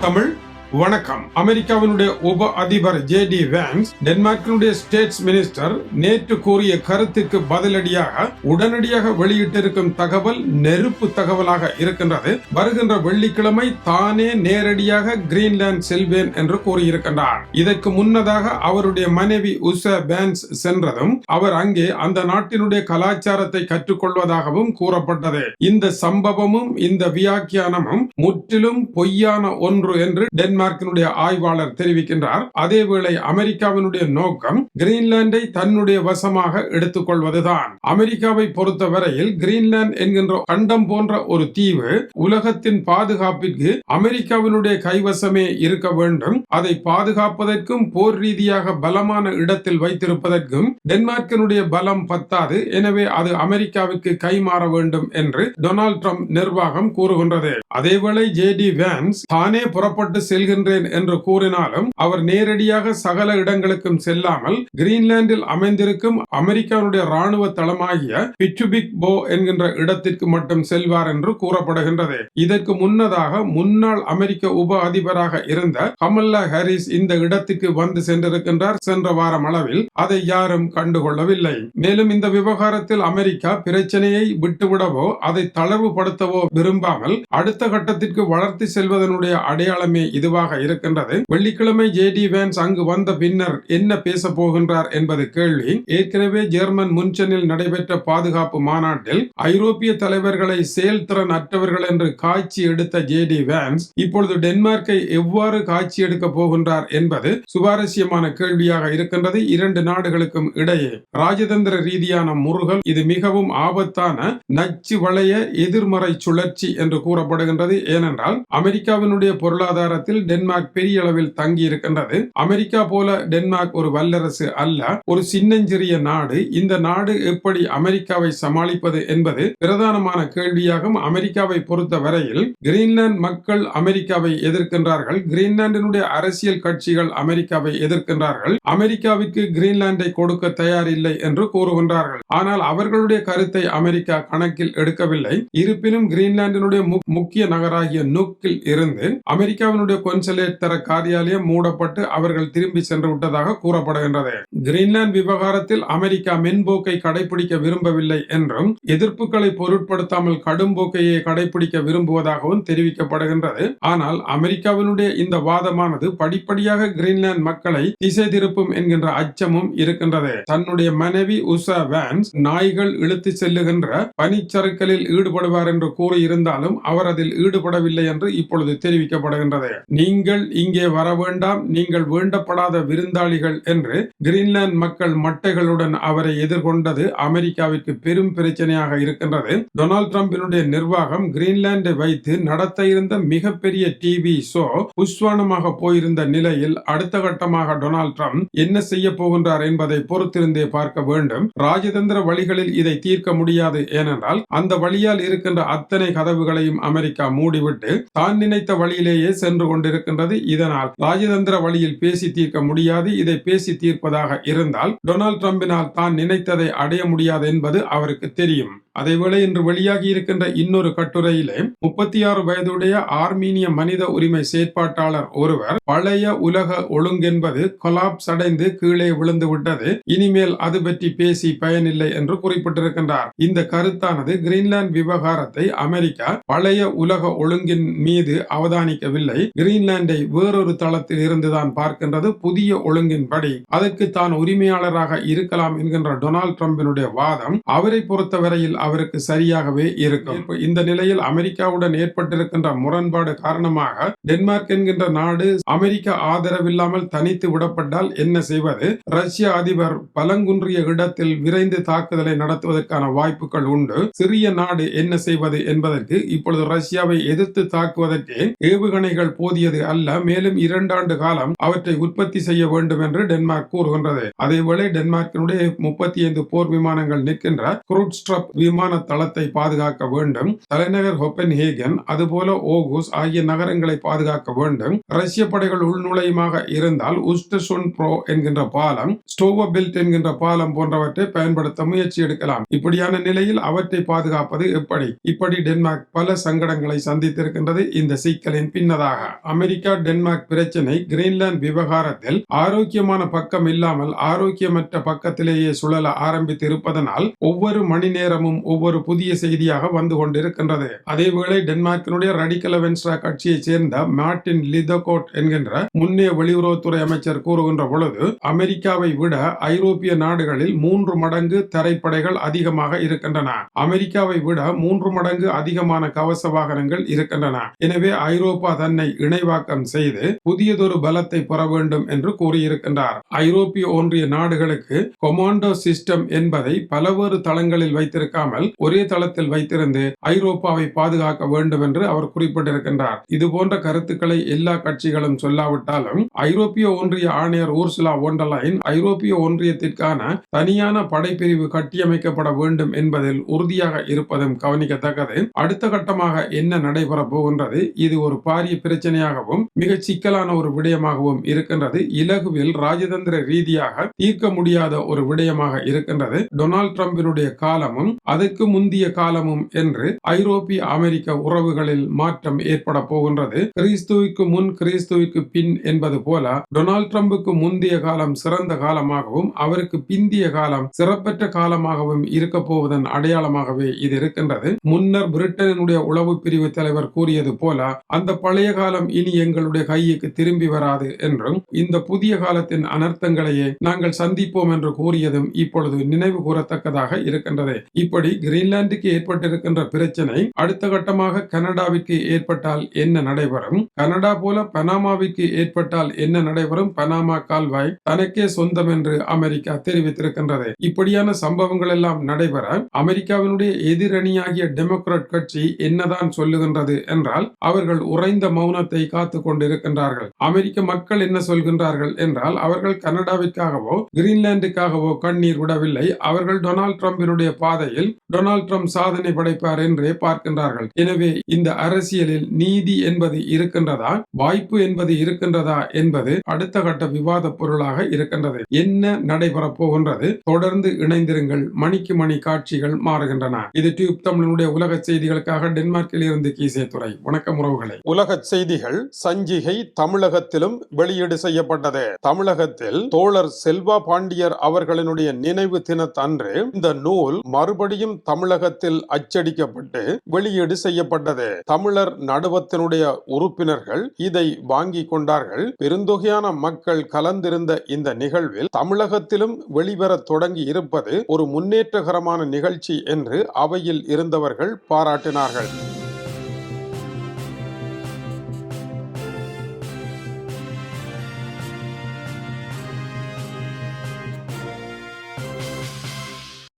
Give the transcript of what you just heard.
தமிழ் வணக்கம். அமெரிக்காவினுடைய உப அதிபர் ஜே டி வேன்ஸ் டென்மார்க்கினுடைய ஸ்டேட்ஸ் மினிஸ்டர் நேற்று கூறிய கருத்துக்கு பதிலடியாக உடனடியாக வெளியிட்டிருக்கும் தகவல் நெருப்பு தகவலாக இருக்கின்றது. வருகின்ற வெள்ளிக்கிழமை தானே நேரடியாக கிரீன்லாந்து செல்வேன் என்று கூறியிருக்கின்றார். இதற்கு முன்னதாக அவருடைய மனைவி உஷா பேன்ஸ் சென்றதும் அவர் அங்கே அந்த நாட்டினுடைய கலாச்சாரத்தை கற்றுக்கொள்வதாகவும் கூறப்பட்டது. இந்த சம்பவமும் இந்த வியாக்கியானமும் முற்றிலும் பொய்யான ஒன்று என்று டென் டென்மார்க்கினுடைய ஆய்வாளர் தெரிவிக்கின்றார். அதேவேளை அமெரிக்காவினுடைய நோக்கம் கிரீன்லாந்தை தன்னுடைய வசமாக எடுத்துக்கொள்வதுதான். அமெரிக்காவை பொறுத்தவரையில் கிரீன்லாந்து என்கின்ற கண்டம் போன்ற ஒரு தீவு உலகத்தின் பாதுகாப்பிற்கு அமெரிக்காவினுடைய கைவசமே இருக்க வேண்டும். அதை பாதுகாப்பதற்கும் போர் ரீதியாக பலமான இடத்தில் வைத்திருப்பதற்கும் டென்மார்க்கினுடைய பலம் பத்தாது. எனவே அது அமெரிக்காவுக்கு கைமாற வேண்டும் என்று டொனால்ட் ட்ரம்ப் நிர்வாகம் கூறுகின்றது. அதேவேளை ஜே டி வேன்ஸ் தானே புறப்பட்டு செல் செல்கின்றேன் என்று கூறினாலும் அவர் நேரடியாக சகல இடங்களுக்கும் செல்லாமல் கிரீன்லாந்தில் அமைந்திருக்கும் அமெரிக்காவுடைய ராணுவ தளமாகிய பிச்சுபிக் போ என்கின்ற இடத்திற்கு மட்டும் செல்வார் என்று கூறப்படுகின்றது. இதற்கு முன்னதாக முன்னாள் அமெரிக்க உப அதிபராக இருந்த கமல்லா ஹாரிஸ் இந்த இடத்துக்கு வந்து சென்றிருக்கின்றார். சென்ற வாரம் அளவில் அதை யாரும் கண்டுகொள்ளவில்லை. மேலும் இந்த விவகாரத்தில் அமெரிக்கா பிரச்சனையை விட்டுவிடவோ அதை தளர்வுபடுத்தவோ விரும்பாமல் அடுத்த கட்டத்திற்கு வளர்த்து செல்வதனுடைய அடையாளமே இதுவாக பதிவாக இருக்கின்றது. வெள்ளிக்கிழமை ஜே டி வேன்ஸ் அங்கு வந்த பின்னர் என்ன பேச போகின்றார் என்பது கேள்வி. ஏற்கனவே ஜெர்மன் முன்சனில் நடைபெற்ற பாதுகாப்பு மாநாட்டில் ஐரோப்பிய தலைவர்களை செயல்திறன் அற்றவர்கள் என்று காட்சி எடுத்த ஜே டி வேன்ஸ் இப்பொழுது டென்மார்க்கை எவ்வாறு காட்சி எடுக்க போகின்றார் என்பது சுவாரஸ்யமான கேள்வியாக இருக்கின்றது. இரண்டு நாடுகளுக்கும் இடையே ராஜதந்திர ரீதியான முருகல் இது மிகவும் ஆபத்தான நச்சு வளைய எதிர்மறை சுழற்சி என்று கூறப்படுகின்றது. ஏனென்றால் அமெரிக்காவினுடைய பொருளாதாரத்தில் டென்மார்க் பெரிய அளவில் தங்கி இருக்கின்றது. அமெரிக்கா போல டென்மார்க் ஒரு வல்லரசு அல்ல. ஒரு சின்னஞ்சிறிய நாடு. இந்த நாடு எப்படி அமெரிக்காவை சமாளிப்பது என்பது பிரதானமான கேள்வியாகும். அமெரிக்காவை பொறுத்த வரையில் கிரீன்லாந்து மக்கள் அமெரிக்காவை எதிர்க்கின்றார்கள். கிரீன்லாந்தினுடைய அரசியல் கட்சிகள் அமெரிக்காவை எதிர்க்கின்றார்கள். அமெரிக்காவிற்கு கிரீன்லாந்தை கொடுக்க தயாரில்லை என்று கூறுகின்றார்கள். ஆனால் அவர்களுடைய கருத்தை அமெரிக்கா கணக்கில் எடுக்கவில்லை. இருப்பினும் கிரீன்லாந்தினுடைய முக்கிய நகராகிய நுக்கில் இருந்து அமெரிக்காவினுடைய கொன்சலேட் தர காரியாலயம் மூடப்பட்டு அவர்கள் திரும்பி சென்று விட்டதாக கூறப்படுகின்றது. கிரீன்லாந்து விவகாரத்தில் அமெரிக்கா மென்போக்கை கடைபிடிக்க விரும்பவில்லை என்றும் எதிர்ப்புகளை பொருட்படுத்தாமல் கடும் போக்கையே கடைபிடிக்க விரும்புவதாகவும் தெரிவிக்கப்படுகின்றது. ஆனால் அமெரிக்காவினுடைய இந்த வாதமானது படிப்படியாக கிரீன்லாந்து மக்களை திசை திருப்பும் என்கின்ற அச்சமும் இருக்கின்றது. தன்னுடைய மனைவி உஷா வேன்ஸ் நாய்கள் இழுத்து செல்லுகின்ற பனிச்சறுக்கலில் ஈடுபடுவார் என்று கூறியிருந்தாலும் அவர் அதில் ஈடுபடவில்லை என்று இப்பொழுது தெரிவிக்கப்படுகின்றது. நீ நீங்கள் இங்கே வர வேண்டாம் நீங்கள் வேண்டப்படாத விருந்தாளிகள் என்று கிரீன்லாந்து மக்கள் மட்டைகளுடன் அவரை எதிர்கொண்டது அமெரிக்காவிற்கு பெரும் பிரச்சனையாக இருக்கின்றது. டொனால்ட் டிரம்பினுடைய நிர்வாகம் கிரீன்லாண்டை வைத்து நடத்த இருந்த மிகப்பெரிய டிவி ஷோ உஸ்வானமாக போயிருந்த நிலையில் அடுத்த கட்டமாக டொனால்ட் ட்ரம்ப் என்ன செய்ய போகின்றார் என்பதை பொறுத்திருந்தே பார்க்க வேண்டும். ராஜதந்திர வழிகளில் இதை தீர்க்க முடியாது ஏனென்றால் அந்த வழியால் இருக்கின்ற அத்தனை கதவுகளையும் அமெரிக்கா மூடிவிட்டு தான் நினைத்த வழியிலேயே சென்று இருக்கின்றது. இதனால் ராஜதந்திர வழியில் பேசி தீர்க்க முடியாது. இதை பேசி தீர்ப்பதாக இருந்தால் டொனால்ட் டிரம்பினால் தான் நினைத்ததை அடைய முடியாது என்பது அவருக்கு தெரியும். அதேவேளை இன்று வெளியாகி இருக்கின்ற இன்னொரு கட்டுரையிலே முப்பத்தி ஆறு வயதுடைய ஆர்மீனிய மனித உரிமை செயற்பாட்டாளர் ஒருவர் பழைய உலக ஒழுங்கென்பது கொலாப்ஸ் அடைந்து கீழே விழுந்து விட்டது இனிமேல் அது பற்றி பேசி பயனில்லை என்று குறிப்பிட்டிருக்கின்றார். இந்த கருத்தானது கிரீன்லாந்து விவகாரத்தை அமெரிக்கா பழைய உலக ஒழுங்கின் மீது அவதானிக்கவில்லை. கிரீன்லாந்தை வேறொரு தளத்தில் இருந்துதான் பார்க்கின்றது புதிய ஒழுங்கின்படி. அதற்கு தான் உரிமையாளராக இருக்கலாம் என்கின்ற டொனால்ட் ட்ரம்பினுடைய வாதம் அவரை பொறுத்தவரையில் அவருக்கு சரியாகவே இருக்கும். இந்த நிலையில் அமெரிக்காவுடன் ஏற்பட்டிருக்கின்ற முரண்பாடு காரணமாக டென்மார்க் என்கின்ற நாடு அமெரிக்க ஆதரவில்லாமல் தனித்து விடப்பட்டால் என்ன செய்வது? ரஷ்ய அதிபர் பலங்குன்றிய இடத்தில் விரைந்து தாக்குதலை நடத்துவதற்கான வாய்ப்புகள் உண்டு. சிறிய நாடு என்ன செய்வது என்பதற்கு இப்பொழுது ரஷ்யாவை எதிர்த்து தாக்குவதற்கு ஏவுகணைகள் போதியது அல்ல. மேலும் இரண்டாண்டு காலம் அவற்றை உற்பத்தி செய்ய வேண்டும் என்று டென்மார்க் கூறுகின்றது. அதேவேளை டென்மார்க்கினுடைய முப்பத்தி ஐந்து போர் விமானங்கள் நிற்கின்ற குரூட்ஸ்ட்ரப் விமான விமான தளத்தை பாதுகாக்க வேண்டும். தலைநகர் ஹொப்பன்ஹேகன் அதுபோல ஓகுஸ் ஆகிய நகரங்களை பாதுகாக்க வேண்டும். ரஷ்ய படைகள் உள்நுழையுமாக இருந்தால் உஸ்டசுன் ப்ரோ என்கின்ற பாலம் ஸ்டோவ பில்ட் என்கின்ற பாலம் போன்றவற்றை பயன்படுத்த முயற்சி எடுக்கலாம். இப்படியான நிலையில் அவற்றை பாதுகாப்பது எப்படி? இப்படி டென்மார்க் பல சங்கடங்களை சந்தித்திருக்கின்றது இந்த சிக்கலின் பின்னதாக. அமெரிக்கா டென்மார்க் பிரச்சனை கிரீன்லாந்து விவகாரத்தில் ஆரோக்கியமான பக்கம் இல்லாமல் ஆரோக்கியமற்ற பக்கத்திலேயே சுழல ஆரம்பித்து இருப்பதனால் ஒவ்வொரு மணி நேரமும் ஒவ்வொரு புதிய செய்தியாக வந்து கொண்டிருக்கின்றது. அதேவேளை டென்மார்க்கினுடைய ரடிக்கல வென்ஸ்ரா கட்சியைச் சேர்ந்த மார்டின் லிதகோட் என்கின்ற முன்னே வெளியுறவுத்துறை அமைச்சர் கூறுகின்ற பொழுது அமெரிக்காவை விட ஐரோப்பிய நாடுகளில் மூன்று மடங்கு தரைப்படைகள் அதிகமாக இருக்கின்றன. அமெரிக்காவை விட மூன்று மடங்கு அதிகமான கவச வாகனங்கள் இருக்கின்றன. எனவே ஐரோப்பா தன்னை இணைவாக்கம் செய்து புதியதொரு பலத்தை பெற வேண்டும் என்று கூறியிருக்கின்றார். ஐரோப்பிய ஒன்றிய நாடுகளுக்கு கொமாண்டோ சிஸ்டம் என்பதை பலவேறு தளங்களில் வைத்திருக்காமல் இல்லாமல் ஒரே தளத்தில் வைத்திருந்து ஐரோப்பாவை பாதுகாக்க வேண்டும் என்று அவர் குறிப்பிட்டிருக்கின்றார். இது போன்ற கருத்துக்களை எல்லா கட்சிகளும் சொல்லாவிட்டாலும் ஐரோப்பிய ஒன்றிய ஆணையர் ஊர்சுலா ஒண்டலைன் ஐரோப்பிய ஒன்றியத்திற்கான தனியான படைப்பிரிவு கட்டியமைக்கப்பட வேண்டும் என்பதில் உறுதியாக இருப்பதும் கவனிக்கத்தக்கது. அடுத்த கட்டமாக என்ன நடைபெற போகின்றது? இது ஒரு பாரிய பிரச்சனையாகவும் மிக சிக்கலான ஒரு விடயமாகவும் இருக்கின்றது. இலகுவில் ராஜதந்திர ரீதியாக தீர்க்க முடியாத ஒரு விடயமாக இருக்கின்றது. டொனால்ட் ட்ரம்பினுடைய காலமும் அதற்கு முந்திய காலமும் என்று ஐரோப்பிய அமெரிக்க உறவுகளில் மாற்றம் ஏற்பட போகின்றது. கிறிஸ்துவுக்கு முன் கிறிஸ்துவுக்கு பின் என்பது போல டொனால்ட் ட்ரம்புக்கு முந்தைய காலம் சிறந்த காலமாகவும் அவருக்கு பிந்திய காலம் சிறப்பற்ற காலமாகவும் இருக்க போவதன் அடையாளமாகவே இது இருக்கின்றது. முன்னர் பிரிட்டனுடைய உளவு பிரிவு தலைவர் கூறியது போல அந்த பழைய காலம் இனி எங்களுடைய கையுக்கு திரும்பி வராது என்றும் இந்த புதிய காலத்தின் அனர்த்தங்களையே நாங்கள் சந்திப்போம் என்று கூறியதும் இப்பொழுது நினைவு கூறத்தக்கதாக இருக்கின்றது. இப்படி கிரீன்லாந்துக்கு ஏற்பட்டிருக்கின்ற பிரச்சனை அடுத்த கட்டமாக கனடாவிற்கு ஏற்பட்டால் என்ன நடைபெறும்? கனடா போல பனாமாவிற்கு ஏற்பட்டால் என்ன நடைபெறும்? பனாமா கால்வாய் தனக்கே சொந்தம் என்று அமெரிக்கா தெரிவித்திருக்கின்றது. இப்படியான சம்பவங்கள் எல்லாம் நடைபெற அமெரிக்காவினுடைய எதிரணியாகிய டெமோக்ராட் கட்சி என்னதான் சொல்லுகின்றது என்றால் அவர்கள் உறைந்த மௌனத்தை காத்து கொண்டிருக்கின்றார்கள். அமெரிக்க மக்கள் என்ன சொல்கின்றார்கள் என்றால் அவர்கள் கனடாவிற்காகவோ கிரீன்லாந்துக்காகவோ கண்ணீர் விடவில்லை. அவர்கள் டொனால்ட் ட்ரம்பினுடைய பாதையில் டொனால்ட் ட்ரம்ப் சாதனை படைப்பார் என்றே பார்க்கின்றார்கள். எனவே இந்த அரசியலில் நீதி என்பது இருக்கின்றதா? வாய்ப்பு என்பது இருக்கின்றதா? என்பது அடுத்த கட்ட விவாத பொருளாக இருக்கின்றது. என்ன நடைபெறப் போகின்றது? தொடர்ந்து இணைந்திருங்கள். மணிக்கு மணி காட்சிகள் மாறுகின்றன. இது டியூப் தமிழனுடைய உலக செய்திகளுக்காக டென்மார்க்கில் இருந்து கீசே துறை வணக்கம் உறவுகளை. உலக செய்திகள் சஞ்சிகை தமிழகத்திலும் வெளியீடு செய்யப்பட்டது. தமிழகத்தில் தோழர் செல்வா பாண்டியர் அவர்களினுடைய நினைவு தினத்தன்று இந்த நூல் மறுபடியும் தமிழகத்தில் அச்சடிக்கப்பட்டு வெளியீடு செய்யப்பட்டது. தமிழர் நடுவத்தினுடைய உறுப்பினர்கள் இதை வாங்கி கொண்டார்கள். பெருந்தொகையான மக்கள் கலந்திருந்த இந்த நிகழ்வில் தமிழகத்திலும் வெளிவர தொடங்கி இருப்பது ஒரு முன்னேற்றகரமான நிகழ்ச்சி என்று அவையில் இருந்தவர்கள் பாராட்டினார்கள்.